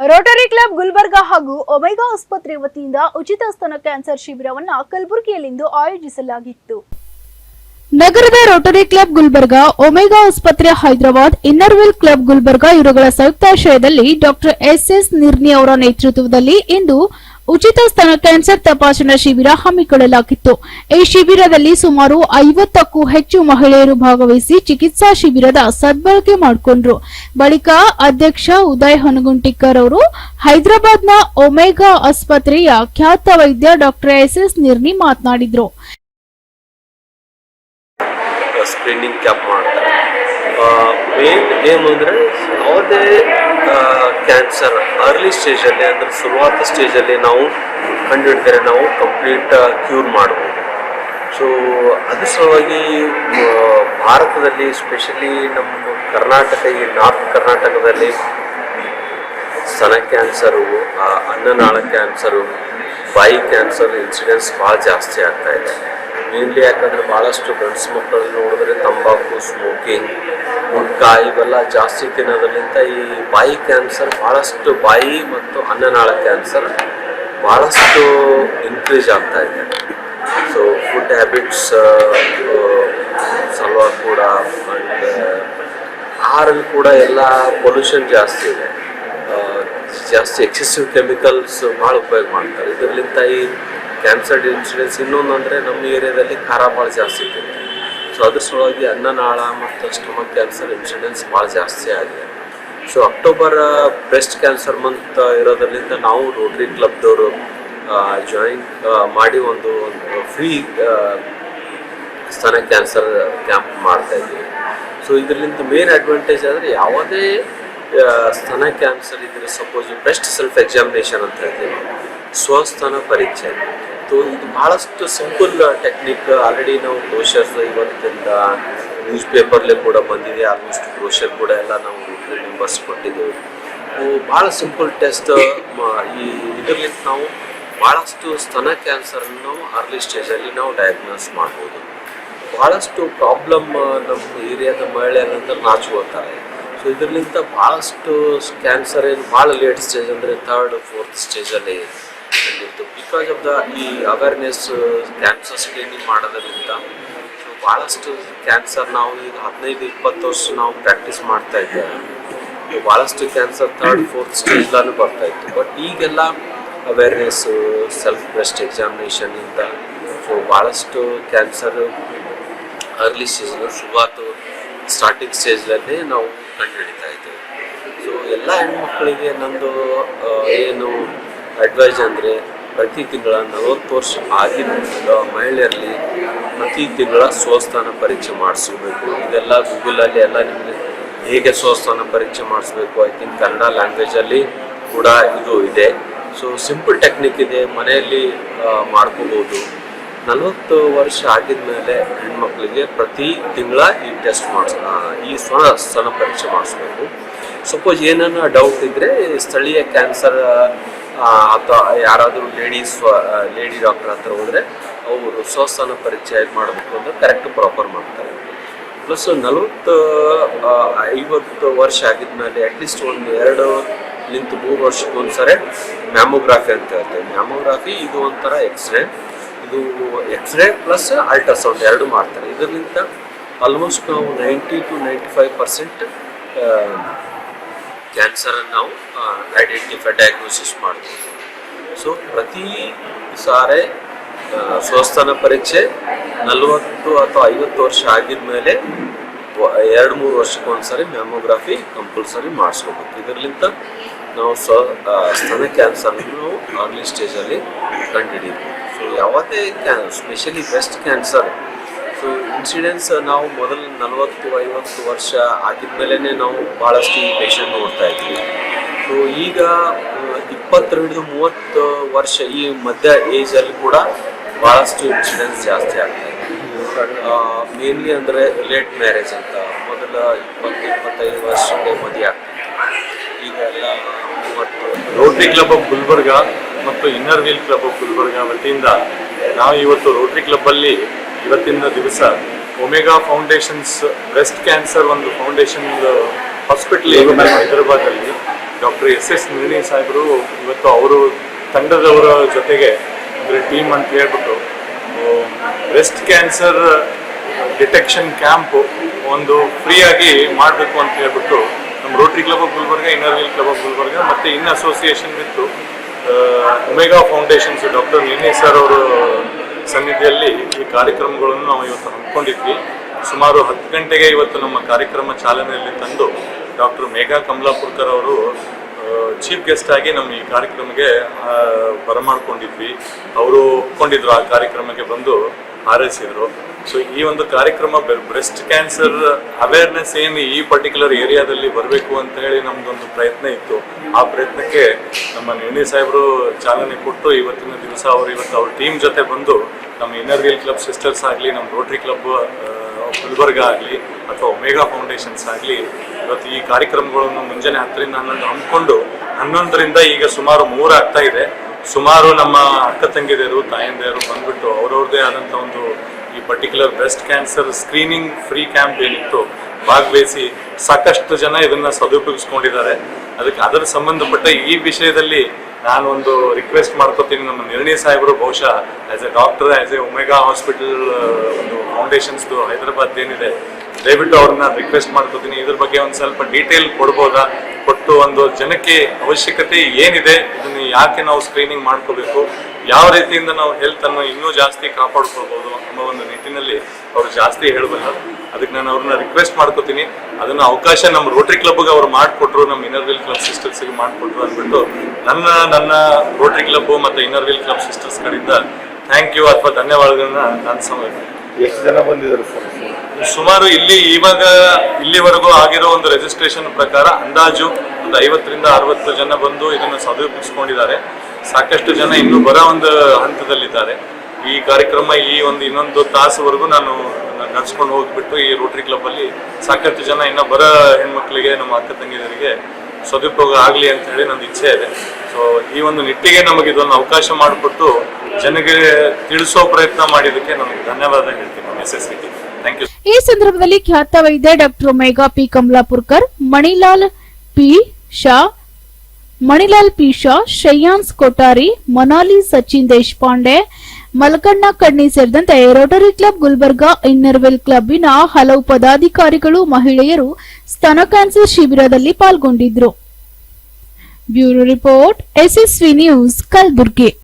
Rotary club Gulbarga ಹಾಗೂ omega ಆಸ್ಪತ್ರೆ ವತಿಯಿಂದ ಉಚಿತ ಸ್ತನ ಕ್ಯಾನ್ಸರ್ ಶಿಬಿರವನ್ನು ಕಲಬುರಗಿಯಲ್ಲಿಂದು ಆಯೋಜಿಸಲಾಗಿತ್ತು. ನಗರದ ರೋಟರಿ ಕ್ಲಬ್ ಗುಲ್ಬರ್ಗಾ, ಒಮೆಗಾ ಆಸ್ಪತ್ರೆ Hyderabad, Inner Wheel club Gulbarga ಇವರುಗಳ ಸಂಯುಕ್ತಾಶ್ರಯದಲ್ಲಿ ಡಾಕ್ಟರ್ ಎಸ್ ಎಸ್ ನಿರ್ನಿ ಅವರ ನೇತೃತ್ವದಲ್ಲಿ ಇಂದು ಉಚಿತ ಸ್ತನ ಕ್ಯಾನ್ಸರ್ ತಪಾಸಣಾ ಶಿಬಿರ ಹಮ್ಮಿಕೊಳ್ಳಲಾಗಿತ್ತು. ಈ ಶಿಬಿರದಲ್ಲಿ ಸುಮಾರು ಐವತ್ತಕ್ಕೂ ಹೆಚ್ಚು ಮಹಿಳೆಯರು ಭಾಗವಹಿಸಿ ಚಿಕಿತ್ಸಾ ಶಿಬಿರದ ಸದ್ಬಳಕೆ ಮಾಡಿಕೊಂಡ್ರು. ಬಳಿಕ ಅಧ್ಯಕ್ಷ ಉದಯ್ ಹನಗುಂಟಿಕರ್ ಅವರು ಹೈದರಾಬಾದ್ನ ಒಮೆಗಾ ಆಸ್ಪತ್ರೆಯ ಖ್ಯಾತ ವೈದ್ಯ ಡಾಕ್ಟರ್ ಎಸ್ ಎಸ್ ನಿರ್ನಿ ಮಾತನಾಡಿದ್ರು. ಸ್ಕ್ರೀನಿಂಗ್ ಕ್ಯಾಪ್ ಮಾಡ್ತಾರೆ. ಮೇನ್ ಏಮ್ ಅಂದರೆ ಯಾವುದೇ ಕ್ಯಾನ್ಸರ್ ಅರ್ಲಿ ಸ್ಟೇಜಲ್ಲಿ ಅಂದರೆ ಶುರುವಾತ ಸ್ಟೇಜಲ್ಲಿ ನಾವು ಕಂಡುಹಿಡಿದರೆ ನಾವು ಕಂಪ್ಲೀಟ್ ಕ್ಯೂರ್ ಮಾಡ್ಬೋದು. ಸೊ ಅದ್ರ ಸಲುವಾಗಿ ಭಾರತದಲ್ಲಿ ಸ್ಪೆಷಲಿ ನಮ್ಮ ಕರ್ನಾಟಕ, ಈ ನಾರ್ತ್ ಕರ್ನಾಟಕದಲ್ಲಿ ಸ್ತನ ಕ್ಯಾನ್ಸರು ಅನ್ನನಾಳ ಕ್ಯಾನ್ಸರು ಬಾಯಿ ಕ್ಯಾನ್ಸರ್ ಇನ್ಸಿಡೆನ್ಸ್ ಭಾಳ ಜಾಸ್ತಿ ಆಗ್ತಾ ಇದೆ. ಮೇನ್ಲಿ ಯಾಕಂದರೆ ಭಾಳಷ್ಟು ಗಂಡಸು ಮಕ್ಕಳಲ್ಲಿ ನೋಡಿದ್ರೆ ತಂಬಾಕು ಸ್ಮೋಕಿಂಗ್ ಗುಟ್ಕಾ ಇವೆಲ್ಲ ಜಾಸ್ತಿ ತಿನ್ನೋದ್ರಿಂದ ಈ ಬಾಯಿ ಕ್ಯಾನ್ಸರ್ ಭಾಳಷ್ಟು ಬಾಯಿ ಮತ್ತು ಅನ್ನನಾಳ ಕ್ಯಾನ್ಸರ್ ಭಾಳಷ್ಟು ಇನ್ಕ್ರೀಸ್ ಆಗ್ತಾ ಇದೆ. ಸೊ ಫುಡ್ ಹ್ಯಾಬಿಟ್ಸ್ ಸಲ್ವಾರ್ ಕೂಡ ಅಂಡ್ ಆಹಾರಲ್ಲಿ ಕೂಡ ಎಲ್ಲ ಪೊಲ್ಯೂಷನ್ ಜಾಸ್ತಿ ಇದೆ. ಜಾಸ್ತಿ ಎಕ್ಸೆಸಿವ್ ಕೆಮಿಕಲ್ಸ್ ಭಾಳ ಉಪಯೋಗ ಮಾಡ್ತಾರೆ. ಇದರಿಂದ ಈ ಕ್ಯಾನ್ಸರ್ ಇನ್ಸಿಡೆನ್ಸ್ ಇನ್ನೊಂದು ಅಂದರೆ ನಮ್ಮ ಏರಿಯಾದಲ್ಲಿ ಖಾರ ಭಾಳ ಜಾಸ್ತಿ ಇರ್ತೈತಿ. ಸೊ ಅದ್ರ ಸಲುವಾಗಿ ಅನ್ನನಾಳ ಮತ್ತು ಸ್ಟಮಕ್ ಕ್ಯಾನ್ಸರ್ ಇನ್ಸಿಡೆನ್ಸ್ ಭಾಳ ಜಾಸ್ತಿ ಆಗಿದೆ. So October breast cancer month ಇರೋದರಿಂದ ನಾವು ರೋಟ್ರಿ ಕ್ಲಬ್ದವರು ಜಾಯಿನ್ ಮಾಡಿ ಒಂದು ಫ್ರೀ ಸ್ತನ ಕ್ಯಾನ್ಸರ್ ಕ್ಯಾಂಪ್ ಮಾಡ್ತಾ ಇದ್ದೀವಿ. ಸೊ ಇದರಿಂದ ಮೇನ್ ಅಡ್ವಾಂಟೇಜ್ ಆದರೆ ಯಾವುದೇ ಸ್ತನ ಕ್ಯಾನ್ಸರ್ ಇದ್ರೆ ಸಪೋಸ್ ಬೆಸ್ಟ್ ಸೆಲ್ಫ್ ಎಕ್ಸಾಮಿನೇಷನ್ ಅಂತ ಹೇಳ್ತೀವಿ. ಸ್ವಸ್ತನ ಪರೀಕ್ಷೆ ಸೊ ಇದು ಬಹಳಷ್ಟು ಸಿಂಪಲ್ ಟೆಕ್ನಿಕ್ ಆಲ್ರೆಡಿ ನಾವು ಬ್ರೋಷರ್ಸ್ ಇವತ್ತಿಂದ ನ್ಯೂಸ್ ಪೇಪರ್ಲೆ ಕೂಡ ಬಂದಿದೆ. ಆಲ್ಮೋಸ್ಟ್ ಬ್ರೋಷರ್ ಕೂಡ ಎಲ್ಲ ನಾವು ಮೆಂಬರ್ಸ್ ಕೊಟ್ಟಿದ್ದೇವೆ ಭಾಳ ಸಿಂಪಲ್ ಟೆಸ್ಟ್ ಈ ಇದರಲ್ಲಿ ನಾವು ಭಾಳಷ್ಟು ಸ್ತನ ಕ್ಯಾನ್ಸರನ್ನು ನಾವು ಅರ್ಲಿ ಸ್ಟೇಜಲ್ಲಿ ನಾವು ಡಯಾಗ್ನೋಸ್ ಮಾಡ್ಬೋದು. ಭಾಳಷ್ಟು ಪ್ರಾಬ್ಲಮ್ ನಮ್ಮ ಏರಿಯಾದ ಮಹಿಳೆಯರಂದ್ರೆ ನಾಚ್ಕೋತಾರೆ ಸೊ ಇದರಿಂದ ಭಾಳಷ್ಟು ಕ್ಯಾನ್ಸರ್ ಏನು ಭಾಳ ಲೇಟ್ ಸ್ಟೇಜ್ ಅಂದರೆ ಥರ್ಡ್ ಫೋರ್ತ್ ಸ್ಟೇಜಲ್ಲಿ ಬಂದಿತ್ತು ಬಿಕಾಸ್ ಆಫ್ ದ ಈ ಅವೇರ್ನೆಸ್ ಕ್ಯಾನ್ಸರ್ ಸ್ಕ್ರೀನಿಂಗ್ ಮಾಡೋದರಿಂದ ಸೊ ಭಾಳಷ್ಟು ಕ್ಯಾನ್ಸರ್ ನಾವು ಈಗ ಹದಿನೈದು ಇಪ್ಪತ್ತು ವರ್ಷ ನಾವು ಪ್ರಾಕ್ಟೀಸ್ ಮಾಡ್ತಾ ಇದ್ದೇವೆ. ಭಾಳಷ್ಟು ಕ್ಯಾನ್ಸರ್ ಥರ್ಡ್ ಫೋರ್ತ್ ಸ್ಟೇಜ್ಲಾನು ಬರ್ತಾ ಇತ್ತು. ಬಟ್ ಈಗೆಲ್ಲ ಅವೇರ್ನೆಸ್ ಸೆಲ್ಫ್ ಬ್ರೆಸ್ಟ್ ಎಕ್ಸಾಮಿನೇಷನಿಂದ ಸೊ ಭಾಳಷ್ಟು ಕ್ಯಾನ್ಸರ್ ಅರ್ಲಿ ಸ್ಟೇಜ್ ಶುರುವಾತು ಸ್ಟಾರ್ಟಿಂಗ್ ಸ್ಟೇಜ್ನಲ್ಲಿ ನಾವು ಕಂಡುಹಿಡಿತಾ ಇದ್ದೇವೆ. ಸೊ ಎಲ್ಲ ಹೆಣ್ಮಕ್ಳಿಗೆ ನಂದು ಆ, ಏನು ಅಡ್ವೈಸ್ ಅಂದರೆ ಪ್ರತಿ ತಿಂಗಳ ನಲವತ್ತು ವರ್ಷ ಆಗಿದ್ದ ಮಹಿಳೆಯರಲ್ಲಿ ಪ್ರತಿ ತಿಂಗಳ ಸ್ವಸ್ಥಾನ ಪರೀಕ್ಷೆ ಮಾಡಿಸಬೇಕು. ಇದೆಲ್ಲ ಗೂಗಲಲ್ಲಿ ಎಲ್ಲ ನಿಮಗೆ ಹೇಗೆ ಸ್ವಸ್ಥಾನ ಪರೀಕ್ಷೆ ಮಾಡಿಸ್ಬೇಕು? ಐ ಥಿಂಕ್ ಕನ್ನಡ ಲ್ಯಾಂಗ್ವೇಜಲ್ಲಿ ಕೂಡ ಇದು ಇದೆ. ಸೊ ಸಿಂಪಲ್ ಟೆಕ್ನಿಕ್ ಇದೆ. ಮನೆಯಲ್ಲಿ ಮಾಡ್ಕೋಬೋದು. ನಲವತ್ತು ವರ್ಷ ಆಗಿದ್ಮೇಲೆ ಹೆಣ್ಮಕ್ಳಿಗೆ ಪ್ರತಿ ತಿಂಗಳ ಈ ಟೆಸ್ಟ್ ಮಾಡಿಸ್ ಈ ಸ್ವಸ್ಥಾನ ಪರೀಕ್ಷೆ ಮಾಡಿಸ್ಬೇಕು. ಸಪೋಸ್ ಏನನ್ನ ಡೌಟ್ ಇದ್ದರೆ ಸ್ಥಳೀಯ ಕ್ಯಾನ್ಸರ್ ಅಥವಾ ಯಾರಾದರೂ ಲೇಡೀಸ್ ಲೇಡಿ ಡಾಕ್ಟರ್ ಹತ್ರ ಹೋದರೆ ಅವರು ಸ್ವಸ್ಥಾನ ಪರಿಚಯ ಮಾಡಬೇಕು ಅಂತ ಕರೆಕ್ಟ್ ಪ್ರಾಪರ್ ಮಾಡ್ತಾರೆ. ಪ್ಲಸ್ ನಲವತ್ತು ಐವತ್ತು ವರ್ಷ ಆಗಿದ್ಮೇಲೆ ಅಟ್ಲೀಸ್ಟ್ ಒಂದು ಎರಡು ನಿಂತು ಮೂರು ವರ್ಷಕ್ಕೊಂದ್ಸರಿ ಮ್ಯಾಮೋಗ್ರಾಫಿ ಅಂತ ಹೇಳ್ತೇವೆ ಮ್ಯಾಮೋಗ್ರಾಫಿ ಇದು ಒಂಥರ ಎಕ್ಸ್ರೇ ಇದು ಎಕ್ಸ್ರೇ ಪ್ಲಸ್ ಅಲ್ಟ್ರಾಸೌಂಡ್ ಎರಡು ಮಾಡ್ತಾರೆ. ಇದರಿಂದ ಆಲ್ಮೋಸ್ಟ್ ನಾವು ninety to ninety five percent ಕ್ಯಾನ್ಸರನ್ನು ನಾವು ಐಡೆಂಟಿಫೈ ಡಯಾಗ್ನೋಸಿಸ್ ಮಾಡ್ಬೋದು ಸೊ ಪ್ರತಿ ಸಾರೆ ಆ, ಸ್ವಸ್ಥಾನ ಪರೀಕ್ಷೆ ನಲವತ್ತು ಅಥವಾ ಐವತ್ತು ವರ್ಷ ಆಗಿದ್ಮೇಲೆ ಎರಡು ಮೂರು ವರ್ಷಕ್ಕೊಂದ್ಸರಿ ಮ್ಯಾಮೋಗ್ರಾಫಿ ಕಂಪಲ್ಸರಿ ಮಾಡಿಸ್ಕೋಬೇಕು. ಇದರಿಂದ ನಾವು ಸ್ವ ಆ, ಸ್ತನ ಕ್ಯಾನ್ಸರ್ನ ನಾವು ಅರ್ಲಿ ಸ್ಟೇಜಲ್ಲಿ ಕಂಡುಹಿಡಿಯಬೇಕು. ಸೊ ಯಾವುದೇ can specially breast cancer so incidence ನಾವು ಮೊದಲು ನಲವತ್ತು, ಐವತ್ತು ವರ್ಷ ಆಗಿದ್ಮೇಲೆ ನಾವು ಭಾಳಷ್ಟು ಈ ಪೇಷಂಟ್ ನೋಡ್ತಾ ಇದ್ವಿ. ಸೊ ಈಗ ಇಪ್ಪತ್ತರಿಂದ ಮೂವತ್ತು ವರ್ಷ ಈ ಮಧ್ಯ ಏಜಲ್ಲಿ ಕೂಡ ಭಾಳಷ್ಟು ಇನ್ಸಿಡೆನ್ಸ್ ಜಾಸ್ತಿ ಆಗ್ತಾ ಮೇನ್ಲಿ ಅಂದರೆ ಲೇಟ್ ಮ್ಯಾರೇಜ್ ಅಂತ. ಮೊದಲ ಇಪ್ಪತ್ತು, ಇಪ್ಪತ್ತೈದು ವರ್ಷಕ್ಕೆ ಮದುವೆ ಆಗ್ತಿತ್ತು. ಈಗ ಎಲ್ಲ ಮೂವತ್ತು ರೋಟರಿ ಕ್ಲಬ್ ಆಫ್ ಗುಲ್ಬರ್ಗ ಮತ್ತು inner wheel club of Gulbarga ವತಿಯಿಂದ ನಾವು ಇವತ್ತು ರೋಟರಿ ಕ್ಲಬ್ ಅಲ್ಲಿ ಇವತ್ತಿನ ದಿವಸ ಒಮೆಗಾ ಫೌಂಡೇಶನ್ಸ್ ಬ್ರೆಸ್ಟ್ ಕ್ಯಾನ್ಸರ್ ಒಂದು ಫೌಂಡೇಶನ್ ಹಾಸ್ಪಿಟಲ್ ಹೈದರಾಬಾದ್ ಅಲ್ಲಿ ಡಾಕ್ಟರ್ ಎಸ್ ಎಸ್ ನಿರ್ಣಿ ಸಾಹೇಬರು ಇವತ್ತು ಅವರು ತಂಡದವರ ಜೊತೆಗೆ ಅಂದರೆ ಟೀಮ್ ಅಂತ ಹೇಳ್ಬಿಟ್ಟು ಬ್ರೆಸ್ಟ್ ಕ್ಯಾನ್ಸರ್ ಡಿಟೆಕ್ಷನ್ ಕ್ಯಾಂಪ್ ಒಂದು ಫ್ರೀಯಾಗಿ ಮಾಡಬೇಕು ಅಂತ ಹೇಳ್ಬಿಟ್ಟು ನಮ್ಮ rotary club of Gulbarga inner wheel club of Gulbarga ಮತ್ತು in association with omega foundations doctor Nirni sir ಅವರು ಸನ್ನಿಧಿಯಲ್ಲಿ ಈ ಕಾರ್ಯಕ್ರಮಗಳನ್ನು ನಾವು ಇವತ್ತು ಹಮ್ಮಿಕೊಂಡಿದ್ವಿ. ಸುಮಾರು ಹತ್ತು ಗಂಟೆಗೆ ಇವತ್ತು ನಮ್ಮ ಕಾರ್ಯಕ್ರಮ ಚಾಲನೆಯಲ್ಲಿ ತಂದು ಡಾಕ್ಟರ್ ಮೇಘಾ ಕಮಲಾಪುರ್ಕರ್ ಅವರು ಚೀಫ್ ಗೆಸ್ಟ್ ಆಗಿ ನಮ್ಮ ಈ ಕಾರ್ಯಕ್ರಮಕ್ಕೆ ಬರಮಾಡಿಕೊಂಡಿದ್ವಿ. ಅವರು ಒಪ್ಕೊಂಡಿದ್ರು ಆ ಕಾರ್ಯಕ್ರಮಕ್ಕೆ ಬಂದು ಹಾರೈಸಿದ್ರು ಸೊ ಈ ಒಂದು ಕಾರ್ಯಕ್ರಮ ಬ್ರೆಸ್ಟ್ ಕ್ಯಾನ್ಸರ್ ಅವೇರ್ನೆಸ್ ಏನು ಈ ಪರ್ಟಿಕ್ಯುಲರ್ ಏರಿಯಾದಲ್ಲಿ ಬರಬೇಕು ಅಂತ ಹೇಳಿ ನಮ್ದೊಂದು ಪ್ರಯತ್ನ ಇತ್ತು. ಆ ಪ್ರಯತ್ನಕ್ಕೆ ನಮ್ಮ ನಿರ್ಣಯ ಸಾಹೇಬರು ಚಾಲನೆ ಕೊಟ್ಟು ಇವತ್ತಿನ ದಿವಸ ಅವರು ಇವತ್ತು ಅವ್ರ ಟೀಮ್ ಜೊತೆ ಬಂದು ನಮ್ಮ ಇನ್ನರ್ ವೀಲ್ ಕ್ಲಬ್ ಸಿಸ್ಟರ್ಸ್ ಆಗಲಿ, ನಮ್ಮ ರೋಟರಿ ಕ್ಲಬ್ ಗುಲ್ಬರ್ಗ ಆಗಲಿ ಅಥವಾ ಒಮೇಗಾ ಫೌಂಡೇಶನ್ಸ್ ಆಗಲಿ ಇವತ್ತು ಈ ಕಾರ್ಯಕ್ರಮಗಳನ್ನು ಮುಂಜಾನೆ ಹತ್ತರಿಂದ ಹನ್ನೊಂದು ಹಮ್ಮಿಕೊಂಡು ಹನ್ನೊಂದರಿಂದ ಈಗ ಸುಮಾರು ಮೂರು ಆಗ್ತಾ ಇದೆ. ಸುಮಾರು ನಮ್ಮ ಅಕ್ಕ ತಂಗಿದೆಯರು ತಾಯಂದೆಯರು ಬಂದ್ಬಿಟ್ಟು ಅವ್ರವ್ರದ್ದೇ ಆದಂಥ ಒಂದು ಈ particular breast cancer screening free camp ಏನಿತ್ತು, ಭಾಗವಹಿಸಿ ಸಾಕಷ್ಟು ಜನ ಇದನ್ನ ಸದುಪಯೋಗಿಸ್ಕೊಂಡಿದ್ದಾರೆ. ಅದಕ್ಕೆ ಅದರ ಸಂಬಂಧಪಟ್ಟ ಈ ವಿಷಯದಲ್ಲಿ ನಾನು ಒಂದು ರಿಕ್ವೆಸ್ಟ್ ಮಾಡ್ಕೋತೀನಿ. ನಮ್ಮ ನಿರ್ಣಯ ಸಾಹೇಬರು ಬಹುಶಃ as a doctor as a omega hospital ಒಂದು ಫೌಂಡೇಶನ್ಸ್ದು ಹೈದರಾಬಾದ್ ಏನಿದೆ ದಯವಿಟ್ಟು ಅವ್ರನ್ನ ರಿಕ್ವೆಸ್ಟ್ ಮಾಡ್ಕೋತೀನಿ. ಇದ್ರ ಬಗ್ಗೆ ಒಂದು ಸ್ವಲ್ಪ ಡೀಟೇಲ್ ಕೊಡ್ಬೋದಾ? ಕೊಟ್ಟು ಒಂದು ಜನಕ್ಕೆ ಅವಶ್ಯಕತೆ ಏನಿದೆ, ಇದನ್ನು ಯಾಕೆ ನಾವು ಸ್ಕ್ರೀನಿಂಗ್ ಮಾಡ್ಕೋಬೇಕು, ಯಾವ ರೀತಿಯಿಂದ ನಾವು ಹೆಲ್ತ್ ಅನ್ನು ಇನ್ನೂ ಜಾಸ್ತಿ ಕಾಪಾಡ್ಕೊಳ್ಬೋದು ಅನ್ನೋ ಒಂದು ನಿಟ್ಟಿನಲ್ಲಿ ಅವರು ಜಾಸ್ತಿ ಹೇಳಬಲ್ಲ. ಅದಕ್ಕೆ ನಾನು ಅವ್ರನ್ನ ರಿಕ್ವೆಸ್ಟ್ ಮಾಡ್ಕೋತೀನಿ. ಅದನ್ನ ಅವಕಾಶ ನಮ್ಮ ರೋಟರಿ ಕ್ಲಬ್ಗೆ ಅವ್ರು ಮಾಡಿಕೊಟ್ರು, ನಮ್ಮ ಇನ್ನರ್ ವೀಲ್ ಕ್ಲಬ್ ಸಿಸ್ಟರ್ಸ್ಗೆ ಮಾಡಿಕೊಟ್ರು ಅಂದ್ಬಿಟ್ಟು ನನ್ನ ನನ್ನ ರೋಟರಿ ಕ್ಲಬ್ ಮತ್ತು ಇನ್ನರ್ ವೀಲ್ ಕ್ಲಬ್ ಸಿಸ್ಟರ್ಸ್ ಕಡೆಯಿಂದ ಥ್ಯಾಂಕ್ ಯು ಅಥವಾ ಧನ್ಯವಾದಗಳನ್ನ ನಾನು ಸಮ ಎಷ್ಟು ಜನ ಬಂದಿದ್ದಾರೆ ಸುಮಾರು ಇಲ್ಲಿ ಇವಾಗ ಇಲ್ಲಿವರೆಗೂ ಆಗಿರೋ ಒಂದು ರಿಜಿಸ್ಟ್ರೇಷನ್ ಪ್ರಕಾರ ಅಂದಾಜು ಒಂದು ಐವತ್ತರಿಂದ ಅರವತ್ತು ಜನ ಬಂದು ಇದನ್ನು ಸದುಪಯೋಗಿಸ್ಕೊಂಡಿದ್ದಾರೆ. ಸಾಕಷ್ಟು ಜನ ಇನ್ನೂ ಬರೋ ಒಂದು ಹಂತದಲ್ಲಿದ್ದಾರೆ. ಈ ಕಾರ್ಯಕ್ರಮ ಈ ಒಂದು ಇನ್ನೊಂದು ತಾಸುವರೆಗೂ ನಾನು ನಡೆಸ್ಕೊಂಡು ಹೋಗ್ಬಿಟ್ಟು ಈ ರೋಟರಿ ಕ್ಲಬ್ ಅಲ್ಲಿ ಸಾಕಷ್ಟು ಜನ ಇನ್ನೂ ಬರ ಹೆಣ್ಮಕ್ಳಿಗೆ, ನಮ್ಮ ಅಕ್ಕ ತಂಗಿಯರಿಗೆ ಸದುಪಯೋಗ ಆಗಲಿ ಅಂತ ಹೇಳಿ ನನ್ನ ಇಚ್ಛೆ ಇದೆ. ಸೊ ಈ ಒಂದು ನಿಟ್ಟಿಗೆ ನಮಗೆ ಇದೊಂದು ಅವಕಾಶ ಮಾಡಿಕೊಟ್ಟು ಜನಗೆ ತಿಳಿಸೋ ಪ್ರಯತ್ನ ಮಾಡಿದಕ್ಕೆ ನಮಗೆ ಧನ್ಯವಾದ ಹೇಳ್ತೀನಿ ಎಸ್ ಎಸ್ ಥ್ಯಾಂಕ್ ಯು ಈ ಸಂದರ್ಭದಲ್ಲಿ ಖ್ಯಾತ ವೈದ್ಯ doctor Megha P Kamalapurkar, Manilal P Shah, Manilal P Shah Shreyans Kothari, Monali Sachin Deshpande Malakanna Kanni ಸೇರಿದಂತೆ ರೋಟರಿ ಕ್ಲಬ್ ಗುಲ್ಬರ್ಗಾ, ಇನ್ನರ್ವೆಲ್ ಕ್ಲಬ್ನ ಹಲವು ಪದಾಧಿಕಾರಿಗಳು, ಮಹಿಳೆಯರು ಸ್ತನ ಕ್ಯಾನ್ಸರ್ ಶಿಬಿರದಲ್ಲಿ ಪಾಲ್ಗೊಂಡಿದ್ರು. Bureau report, SSV news, Kalaburagi.